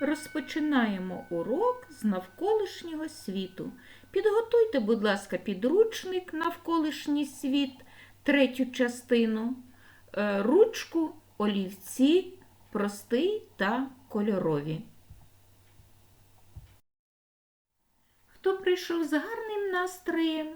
розпочинаємо урок з навколишнього світу. Підготуйте, будь ласка, підручник навколишній світ, третю частину, е, ручку, олівці, простий та кольорові. Хто прийшов з гарним настроєм,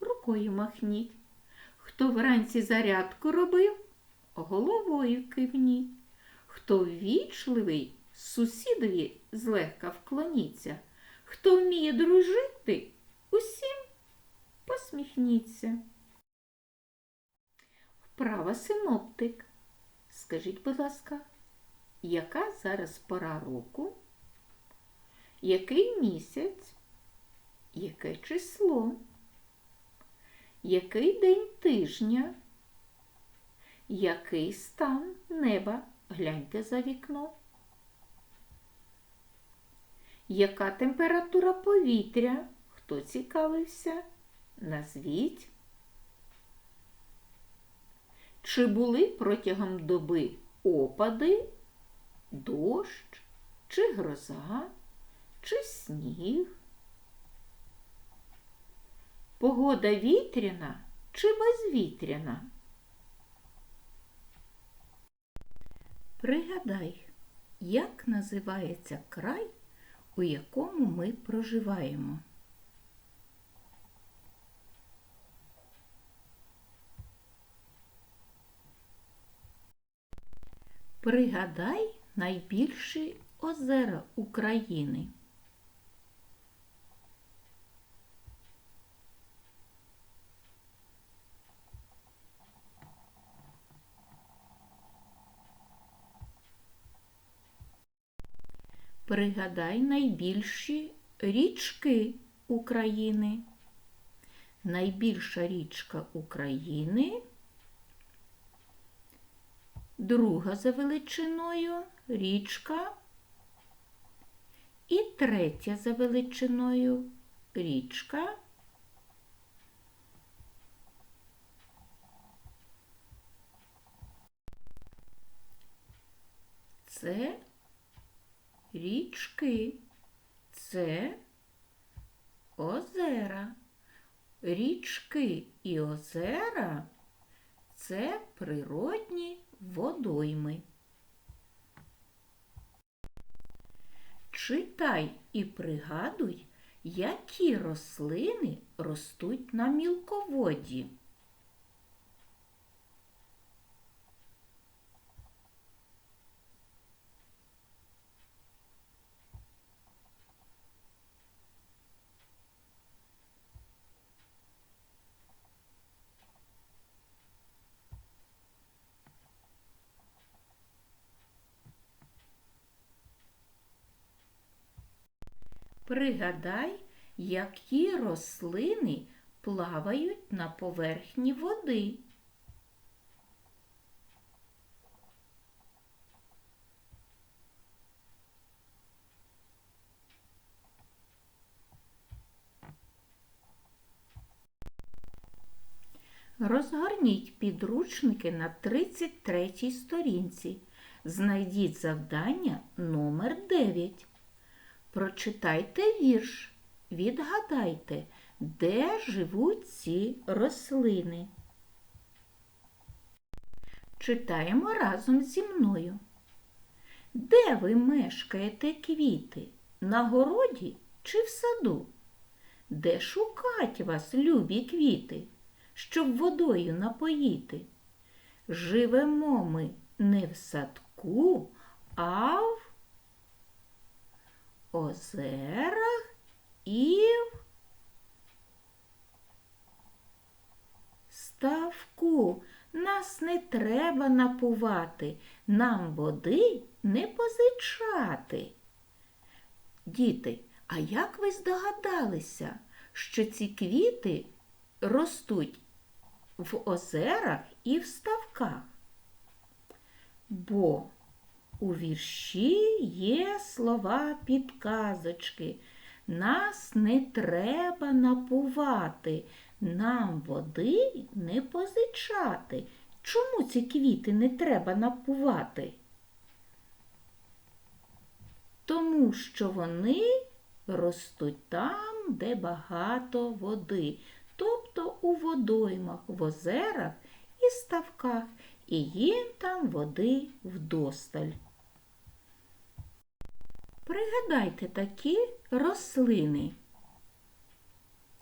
рукою махніть. Хто вранці зарядку робив, головою кивніть. Хто ввічливий, сусідові злегка вклоніться. Хто вміє дружити, усім посміхніться. Вправа синоптик. Скажіть, будь ласка, яка зараз пора року? Який місяць? Яке число? Який день тижня? Який стан неба? Гляньте за вікно. Яка температура повітря? Хто цікавився? Назвіть. Чи були протягом доби опади, дощ, чи гроза, чи сніг? Погода вітряна чи безвітряна? Пригадай, як називається край, у якому ми проживаємо? Пригадай найбільші озера України. Пригадай найбільші річки України. Найбільша річка України, друга за величиною річка і третя за величиною річка. Це річки, це озера. Річки і озера це природні водойми. Читай і пригадуй, які рослини ростуть на мілководді. Пригадай, які рослини плавають на поверхні води. Розгорніть підручники на 33 сторінці. Знайдіть завдання номер 9. Прочитайте вірш, відгадайте, де живуть ці рослини. Читаємо разом зі мною. Де ви мешкаєте квіти? На городі чи в саду? Де шукать вас, любі квіти, щоб водою напоїти? Живемо ми не в садку, а в озерах і в ставку. Нас не треба напувати, нам води не позичати. Діти, а як ви здогадалися, що ці квіти ростуть в озерах і в ставках? Бо у вірші є слова підказочки. Нас не треба напувати, нам води не позичати. Чому ці квіти не треба напувати? Тому що вони ростуть там, де багато води, тобто у водоймах, в озерах і ставках, і їм там води вдосталь. Пригадайте такі рослини.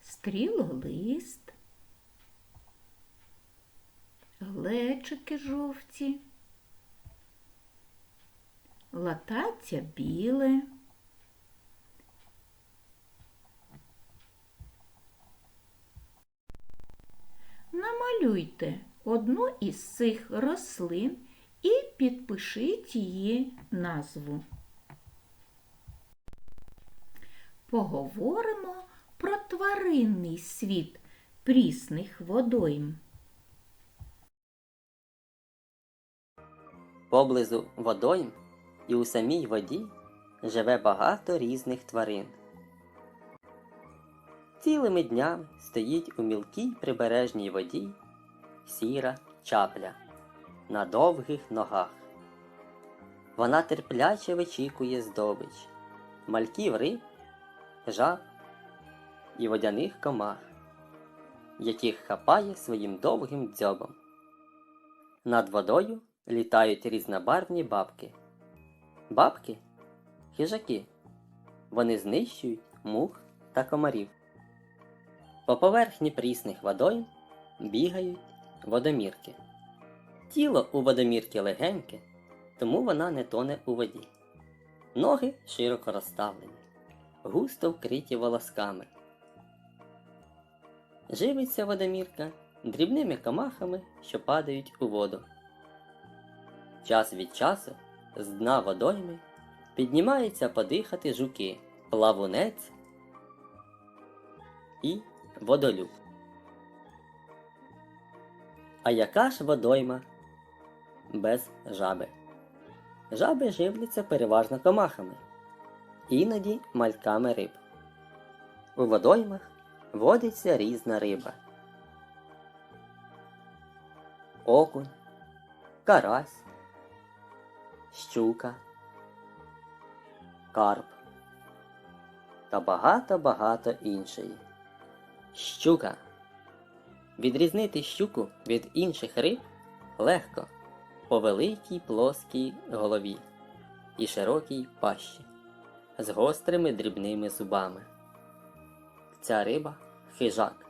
Стрілолист, глечики жовті, латаття біле, Намалюйте одну із цих рослин і підпишіть її назву. Поговоримо про тваринний світ прісних водойм. Поблизу водойм і у самій воді живе багато різних тварин. Цілими днями стоїть у мілкій прибережній воді сіра чапля на довгих ногах. Вона терпляче вичікує здобич, мальків риб, жаб і водяних комах, яких хапає своїм довгим дзьобом. Над водою літають різнобарвні бабки. Бабки хижаки. Вони знищують мух та комарів. По поверхні прісних водойм бігають водомірки. Тіло у водомірки легеньке, тому вона не тоне у воді. Ноги широко розставлені, густо вкриті волосками. Живиться водомірка дрібними камахами, що падають у воду. Час від часу з дна водойми піднімаються подихати жуки, плавунець і водолюб. А яка ж водойма без жаби? Жаби живляться переважно комахами, іноді мальками риб. У водоймах водиться різна риба. Окунь, карась, щука, карп та багато-багато іншої. Щука. Відрізнити щуку від інших риб легко по великій плоскій голові і широкій пащі з гострими дрібними зубами. Ця риба хижак,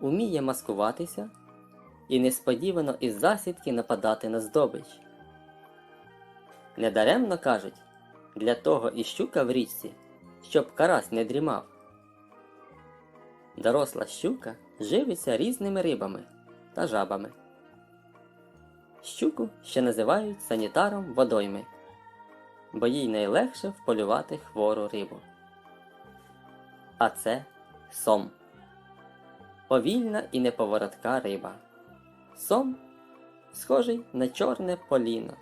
уміє маскуватися і несподівано із засідки нападати на здобич. Недаремно кажуть, для того і щука в річці, щоб карась не дрімав. Доросла щука живиться різними рибами та жабами. Щуку ще називають санітаром водойми, бо їй найлегше вполювати хвору рибу. А це сом. Повільна і неповоротка риба. Сом схожий на чорне поліно.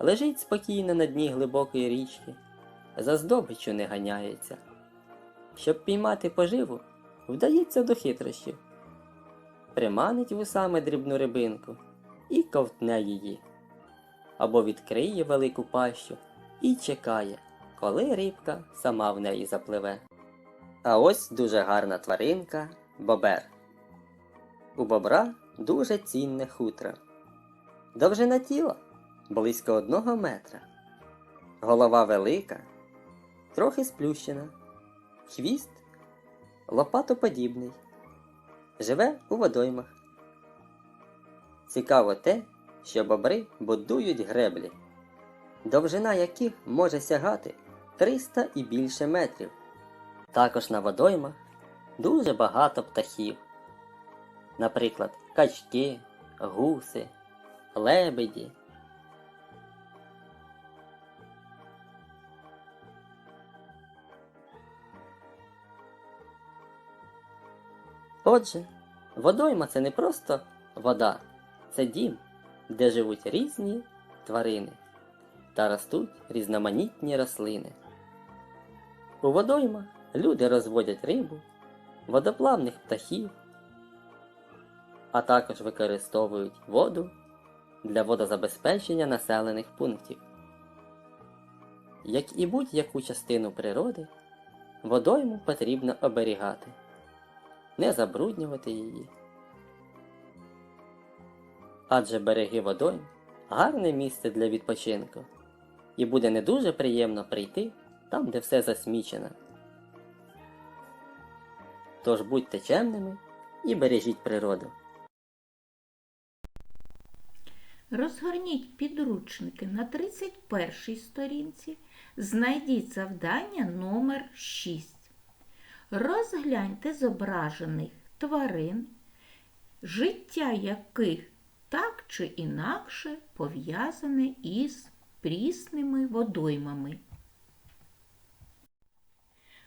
Лежить спокійно на дні глибокої річки, за здобиччю не ганяється. Щоб піймати поживу, вдається до хитрощів. Приманить вусами дрібну рибинку і ковтне її. Або відкриє велику пащу і чекає, коли рибка сама в неї запливе. А ось дуже гарна тваринка бобер. У бобра дуже цінне хутро. Довжина тіла близько одного метра. Голова велика, трохи сплющена, хвіст лопатоподібний, живе у водоймах. Цікаво те, що бобри будують греблі, довжина яких може сягати 300 і більше метрів. Також на водоймах дуже багато птахів, наприклад, качки, гуси, лебеді. Отже, водойма це не просто вода, це дім, де живуть різні тварини та ростуть різноманітні рослини. У водоймах люди розводять рибу, водоплавних птахів, а також використовують воду для водозабезпечення населених пунктів. Як і будь-яку частину природи, водойму потрібно оберігати, не забруднювати її. Адже береги водойм гарне місце для відпочинку, і буде не дуже приємно прийти там, де все засмічено. Тож будьте чемними і бережіть природу. Розгорніть підручники на 31 сторінці, знайдіть завдання номер 6. Розгляньте зображених тварин, життя яких так чи інакше пов'язане із прісними водоймами.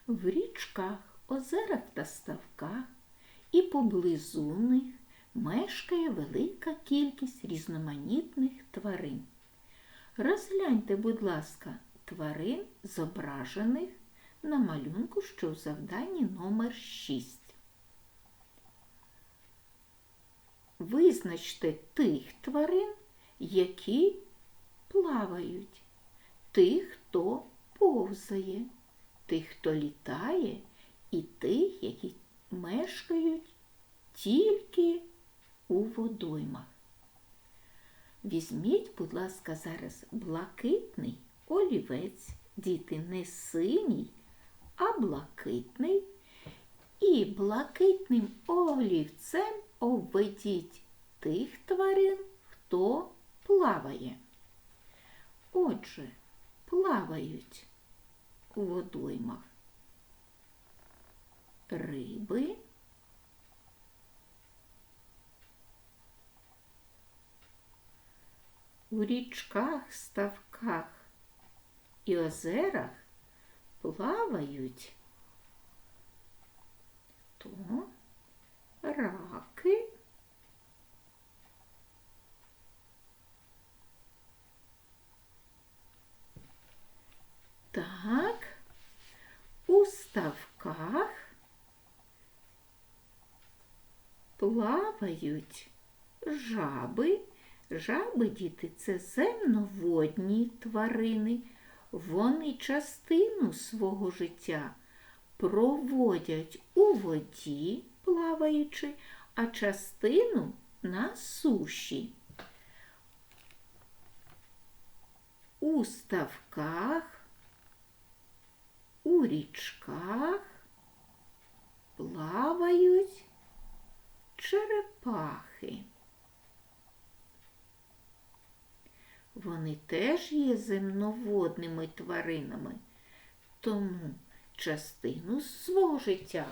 В річках, озерах та ставках і поблизу них мешкає велика кількість різноманітних тварин. Розгляньте, будь ласка, тварин, зображених на малюнку, що в завданні номер 6. Визначте тих тварин, які плавають, тих, хто повзає, тих, хто літає, і тих, які мешкають тільки у водоймах. Візьміть, будь ласка, зараз блакитний олівець, діти не синій, а блакитний. І блакитним олівцем обведіть тих тварин, хто плаває. Отже, плавають у водоймах риби. У річках, ставках і озерах плавають то раки, так, у ставках плавають жаби. Жаби, діти, це земноводні тварини. Вони частину свого життя проводять у воді, плаваючи, а частину на суші. У ставках, у річках плавають черепахи. Вони теж є земноводними тваринами, тому частину свого життя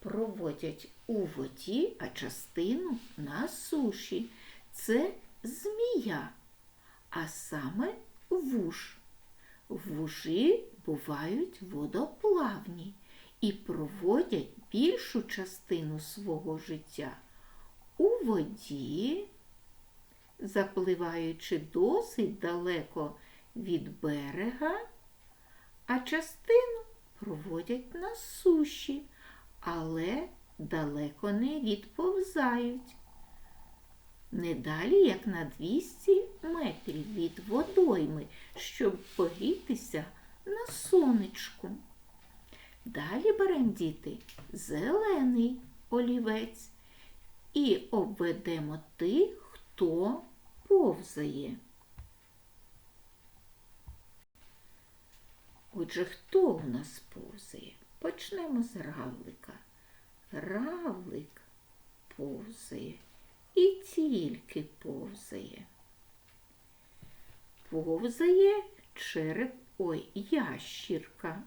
проводять у воді, а частину на суші. Це змія, а саме вуж. Вужі бувають водоплавні і проводять більшу частину свого життя у воді запливаючи досить далеко від берега, а частину проводять на суші, але далеко не відповзають. Не далі, як на 200 метрів від водойми, щоб погрітися на сонечку. Далі беремо діти зелений олівець і обведемо тих, хто повзає. Отже, хто у нас повзає? Почнемо з равлика. Равлик повзає і тільки повзає. Повзає череп, ой, ящірка.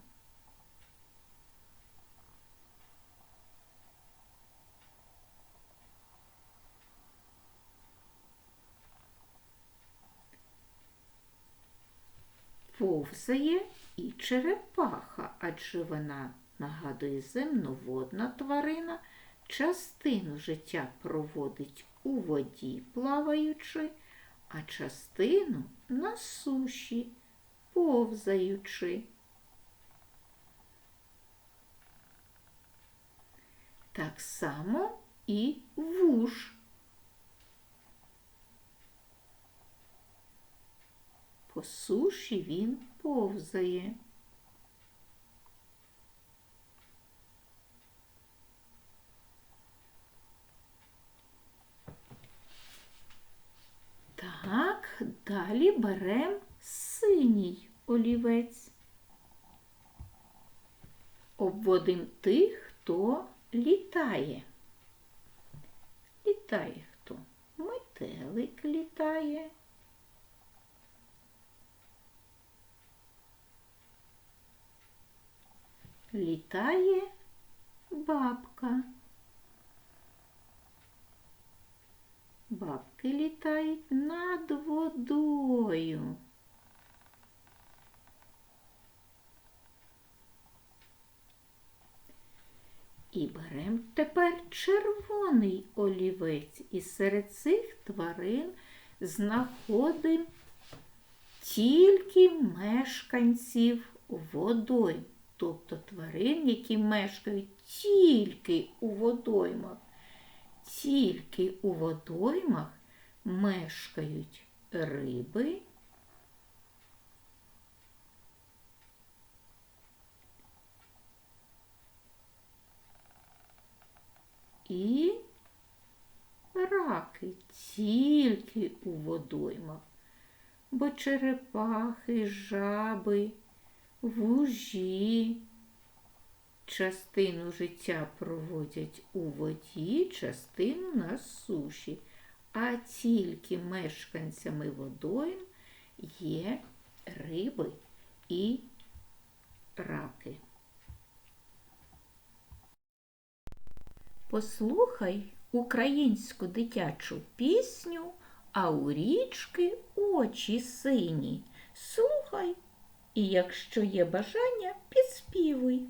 Повзає і черепаха, адже вона нагадує земноводна тварина, частину життя проводить у воді, плаваючи, а частину на суші, повзаючи. Так само і вуж. По суші він повзає. Так, далі беремо синій олівець. Обводимо тих, хто літає. Літає хто? Метелик літає. Літає бабка. Бабки літають над водою. І беремо тепер червоний олівець. І серед цих тварин знаходимо тільки мешканців водойм, тобто тварин, які мешкають тільки у водоймах. Тільки у водоймах мешкають риби, і раки тільки у водоймах, бо черепахи, жаби, вужі частину життя проводять у воді, частину на суші, а тільки мешканцями водойм є риби і раки. Послухай українську дитячу пісню, а у річки очі сині. Слухай, і якщо є бажання, підспівуй.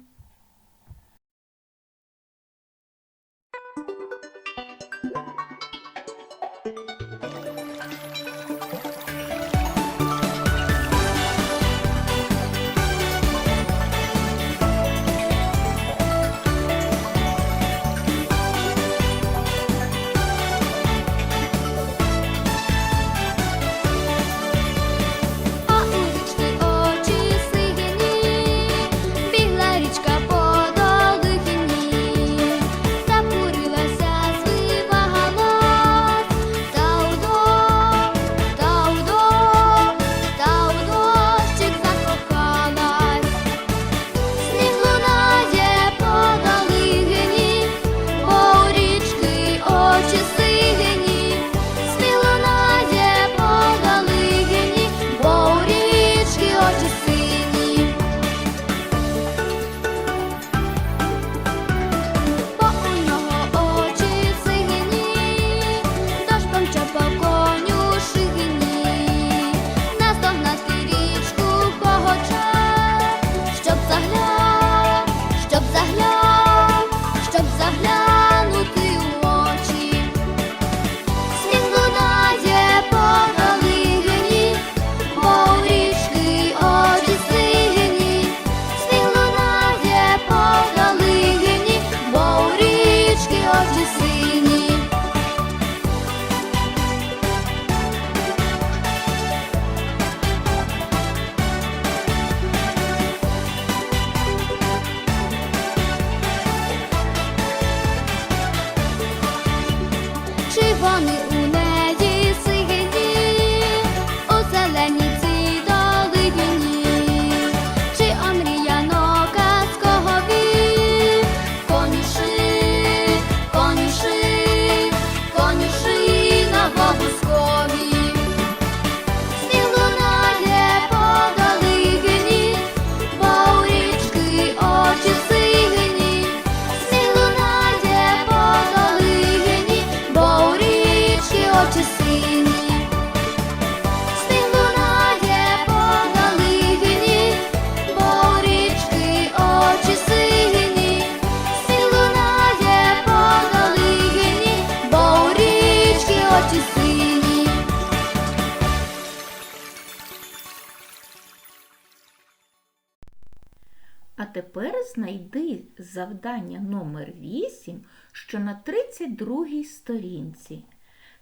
Тепер знайди завдання номер 8, що на 32 сторінці.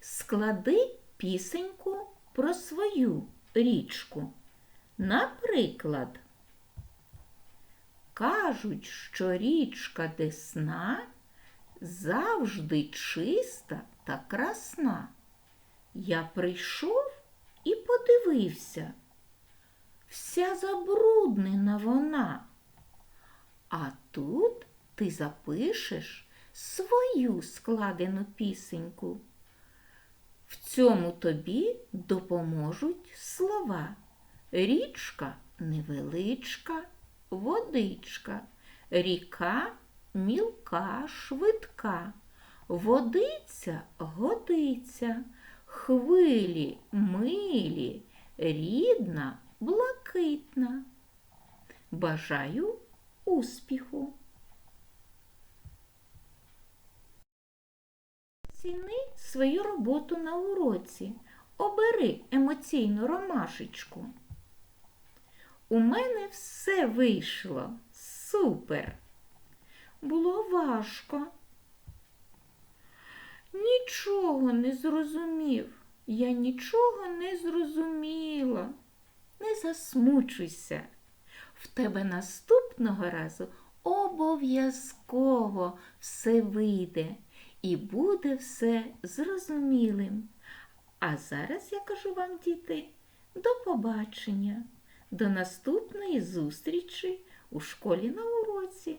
Склади пісеньку про свою річку. Наприклад, кажуть, що річка Десна завжди чиста та красна. Я прийшов і подивився. Вся забруднена вона. А тут ти запишеш свою складену пісеньку. В цьому тобі допоможуть слова. Річка невеличка, водичка, ріка мілка, швидка, водиця годиться, хвилі милі, рідна, блакитна. Бажаю успіху! Ціни свою роботу на уроці. Обери емоційну ромашечку. У мене все вийшло. Супер. Було важко. Нічого не зрозумів. Я нічого не зрозуміла. Не засмучуйся. В тебе наступного разу обов'язково все вийде і буде все зрозумілим. А зараз я кажу вам, діти, до побачення, до наступної зустрічі у школі на уроці.